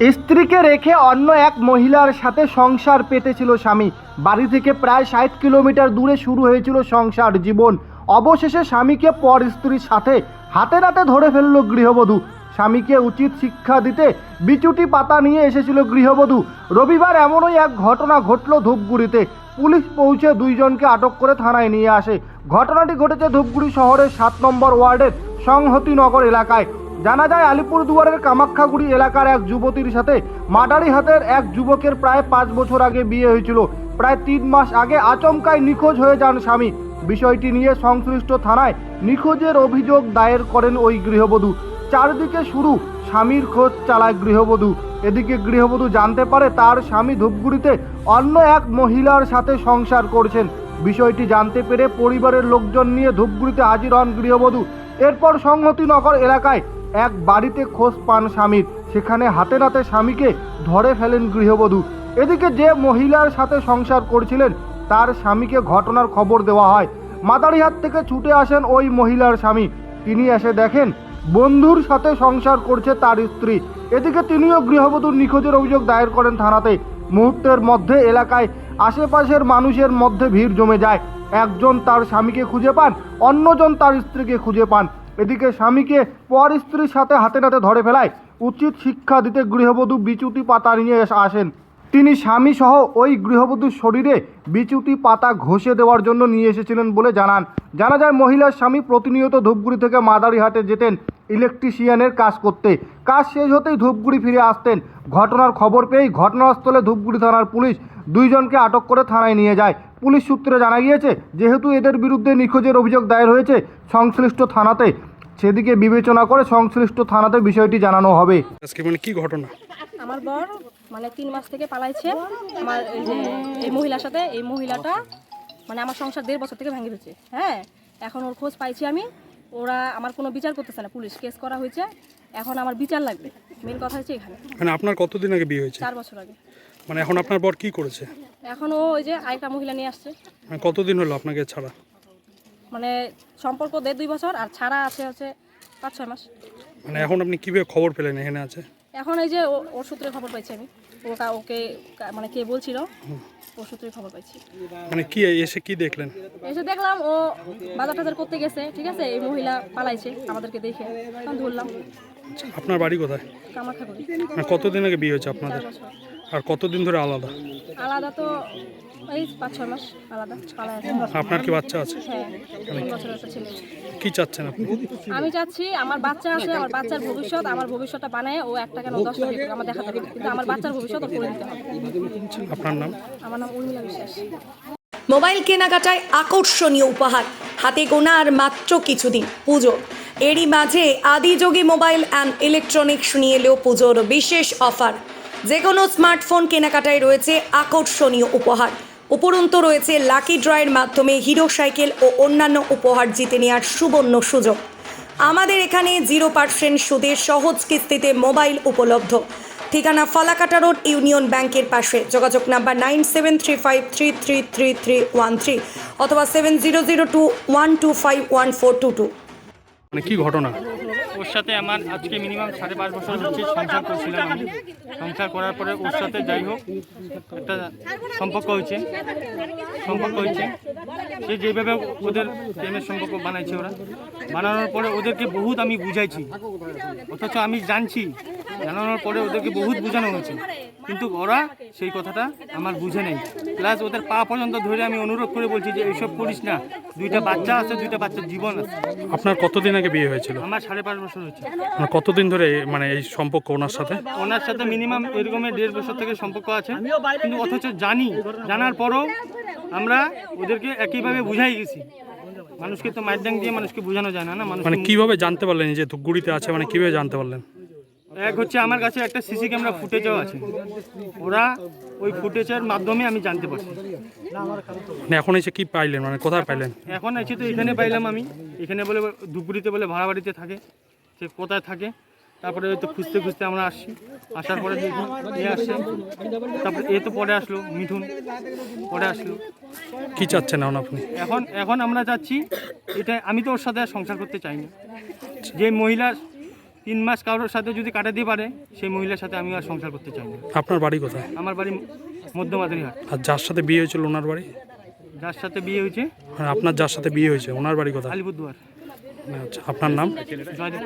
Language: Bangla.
স্ত্রীকে রেখে অন্য এক মহিলার সাথে সংসার পেতেছিল স্বামী। বাড়ি থেকে প্রায় ষাট কিলোমিটার দূরে শুরু হয়েছিল সংসার জীবন। অবশেষে স্বামীকে পর স্ত্রীর সাথে হাতে নাতে ধরে ফেলল গৃহবধূ। স্বামীকে উচিত শিক্ষা দিতে বিচুটি পাতা নিয়ে এসেছিল গৃহবধূ। রবিবার এমনই এক ঘটনা ঘটল ধূপগুড়িতে। পুলিশ পৌঁছে দুইজনকে আটক করে থানায় নিয়ে আসে। ঘটনাটি ঘটেছে ধূপগুড়ি শহরের সাত নম্বর ওয়ার্ডের সংহতিনগর এলাকায়। জানা যায় আলিপুরদুয়ারের কামাখ্যাগুড়ি এলাকার এক যুবতীর সাথে মাদারি হাতের এক যুবকের প্রায় পাঁচ বছর আগে বিয়ে হয়েছিল। প্রায় তিন মাস আগে আচমকায় নিখোঁজ হয়ে যান স্বামী। বিষয়টি নিয়ে সংশ্লিষ্ট থানায় নিখোঁজের অভিযোগ দায়ের করেন ওই গৃহবধূ। চারদিকে শুরু স্বামীর খোঁজ চালায় গৃহবধূ। এদিকে গৃহবধূ জানতে পারে তার স্বামী ধূপগুড়িতে অন্য এক মহিলার সাথে সংসার করছেন। বিষয়টি জানতে পেরে পরিবারের লোকজন নিয়ে ধূপগুড়িতে হাজির হন গৃহবধূ। এরপর সংহতিনগর এলাকায় এক বাড়িতে খোঁজ পান স্বামীর। সেখানে হাতে নাতে স্বামীকে ধরে ফেলেন গৃহবধূ। এদিকে যে মহিলার সাথে সংসার করছিলেন, তার স্বামীকে ঘটনার খবর দেওয়া হয়। মাদারিহাট থেকে ছুটে আসেন ওই মহিলার স্বামী। তিনি এসে দেখেন, বন্ধুর সাথে সংসার করছে তার স্ত্রী। এদিকে তিনিও গৃহবধূর নিখোঁজের অভিযোগ দায়ের করেন থানাতে। মুহূর্তের মধ্যে এলাকায় আশেপাশের মানুষের মধ্যে ভিড় জমে যায়। একজন তার স্বামীকে খুঁজে পান, অন্যজন তার স্ত্রীকে খুঁজে পান। এদিকে স্বামীকে পর স্ত্রীর সাথে হাতে নাতে ধরে ফেলায়। উচিত শিক্ষা দিতে গৃহবধূ বিচুটি পাতা নিয়ে আসেন। তিনি স্বামী সহ ওই গৃহবধূর শরীরে বিচুটি পাতা ঘষে দেওয়ার জন্য নিয়ে এসেছিলেন বলে জানান। জানা যায়, মহিলার স্বামী প্রতিনিয়ত ধূপগুড়ি থেকে মাদারিহাটে যেতেন ইলেকট্রিশিয়ানের কাজ করতে। কাজ শেষ হতেই ধূপগুড়ি ফিরে আসতেন। ঘটনার খবর পেয়েই ঘটনাস্থলে ধূপগুড়ি থানার পুলিশ দুইজনকে আটক করে থানায় নিয়ে যায়। পুলিশ সূত্রে জানা গিয়েছে যেহেতু এদের বিরুদ্ধে নিখোঁজের অভিযোগ দায়ের হয়েছে সংশ্লিষ্ট থানাতে। সেদিকে বিবেচনা করে সংশ্লিষ্ট থানাতে বিষয়টি জানানো হবে। আজকে মানে কি ঘটনা? আমার বর মানে তিন মাস থেকে পালাইছে। আমার এই যে এই মহিলার সাথে এই মহিলাটা মানে আমার সংসার দেড় বছর থেকে ভেঙে দিচ্ছে হ্যাঁ এখন ওর খোঁজ পাইছি আমি। ওরা আমার কোনো বিচার করতেছে না। পুলিশ কেস করা হয়েছে। এখন আমার বিচার লাগবে। মেন কথা হচ্ছে এখানে। মানে আপনার কতদিন আগে বিয়ে হয়েছে? চার বছর আগে। মানে এখন আপনার বর কি করেছে? এখন ও ওই যে আরেকটা মহিলা নিয়ে আসছে। মানে কতদিন হলো আপনাকে ছাড়া? মানে সম্পর্ক দেড় দুই বছর আর ছাড়া আছে হচ্ছে পাঁচ ছয় মাস। মানে এখন আপনি কীভাবে খবর পেলেন এখানে আছে? এখন এই যে ও- ওর সূত্রে খবর পাইছি আমি। ও কা- ওকে মানে কে বলছিল ওর সূত্রে খবর পাইছি। মানে কি এসে কি দেখলেন? এসে দেখলাম ও বাজার টাজার করতে গেছে ঠিক আছে? এই মহিলা পালাইছে আমাদেরকে দেখে। তখন ধরলাম। আপনার বাড়ি কোথায়? কামাখ্যা মানে কতদিন আগে বিয়ে হয়েছে আপনাদের? আর কতদিন ধরে আলাদা? আলাদা তো এই পাঁচ ছয় মাস আলাদা আছে। আপনার কি বাচ্চা আছে? হ্যাঁ তিন বছরের একটা ছেলে। কি চাচ্ছেন আপনি? আমি চাচ্ছি আমার বাচ্চা আছে আমার বাচ্চার ভবিষ্যৎ আমার ভবিষ্যৎটা বানায় ও একটা কেন দশ টাকা আমার দেখাতে কিন্তু আমার বাচ্চার ভবিষ্যৎ ওর করে দিতে হবে। আপনার নাম? আমার নাম উর্মিলা বিশ্বাস। মোবাইল কেনাকাটায় আকর্ষণীয় উপহার। হাতে গোনা আর মাত্র কিছুদিন পুজো। এরই মাঝে আদিযোগী মোবাইল অ্যান্ড ইলেকট্রনিক্স নিয়ে এলেও পুজোর বিশেষ অফার। যে কোনো স্মার্টফোন কেনাকাটায় রয়েছে আকর্ষণীয় উপহার। উপরন্তু রয়েছে লাকি ড্রয়ের মাধ্যমে হিরো সাইকেল ও অন্যান্য উপহার জিতে নেওয়ার সুবর্ণ সুযোগ। আমাদের এখানে জিরো পার্সেন্ট সুদে সহজ কিস্তিতে মোবাইল উপলব্ধ। ঠিকানা ফালাকাটা রোড, ইউনিয়ন ব্যাংকের পাশে। যোগাযোগ number nine seven three five three three three three one three অথবা seven zero zero two one two five one four two two. মানে কি ঘটনা? ওর সাথে আমার আজকে মিনিমাম সাড়ে পাঁচ বছর হচ্ছে সংসার করছিলাম আমি। সংসার করার পরে ওর সাথে যাই হোক, একটা সম্পর্ক হয়েছে। সম্পর্ক হয়েছে। সে যেভাবে ওদের প্রেমের সম্পর্ক বানাইছে ওরা। বানানোর পরে ওদেরকে বহুত আমি বুঝাইছি। অথচ আমি জানছি জানানোর পরে ওদেরকে বহুত বোঝানো হয়েছে। কিন্তু ওরা সেই কথাটা আমার বুঝে নেই। প্লাস ওদের পা পর্যন্ত ধরে আমি অনুরোধ করে বলছি যে এইসব করিস না। দুইটা বাচ্চা আছে দুইটা বাচ্চার জীবন আছে। আপনার কতদিন আগে বিয়ে হয়েছিল? আমার সাড়ে পাঁচ বছর হচ্ছে মানে কতদিন ধরে মানে এই সম্পর্ক ওনার সাথে? ওনার সাথে মিনিমাম এরকমের দেড় বছর থেকে সম্পর্ক আছে। কিন্তু অথচ জানি জানার পরও আমরা ওদেরকে একইভাবে বুঝাই গেছি। মানুষকে তো মাইরডাং দিয়ে মানুষকে বোঝানো যায় না না? মানে কীভাবে জানতে পারলেন যে ধূপগুড়িতে আছে মানে কীভাবে জানতে পারলেন? এক হচ্ছে আমার কাছে একটা সিসি ক্যামেরা ফুটেজও আছে। ওরা ওই ফুটেজের মাধ্যমে আমি জানতে পারছি। এখন এসে কি পাইলেন? মানে কোথায় পাইলেন? এখন এসে তো এখানে পাইলাম আমি। এখানে বলে ধুপগুড়িতে বলে ভাড়া বাড়িতে থাকে। সে কোথায় থাকে? তারপরে ওই তো খুঁজতে খুঁজতে আমরা আসছি। আসার পরে দেখি এ আসছে। তারপরে এ তো পরে আসলো মিঠুন। পরে আসলো। কি চাচ্ছেন এখন আপনি? এখন এখন আমরা যাচ্ছি এটা আমি তো ওর সাথে সংসার করতে চাই না। যে মহিলা তিন মাস কারোর সাথে যদি কাটা দিয়ে পারে সেই মহিলার সাথে আমি আর সংসার করতে চাই না। আপনার বাড়ি কোথায়? আমার বাড়ি মধ্যমাদারিহাট আর যার সাথে বিয়ে হয়েছিল ওনার বাড়ি? যার সাথে বিয়ে হয়েছে? হ্যাঁ আপনার যার সাথে বিয়ে হয়েছে ওনার বাড়ি কোথায়? আলিপুরদুয়ার। আচ্ছা আপনার নাম? জয়দেব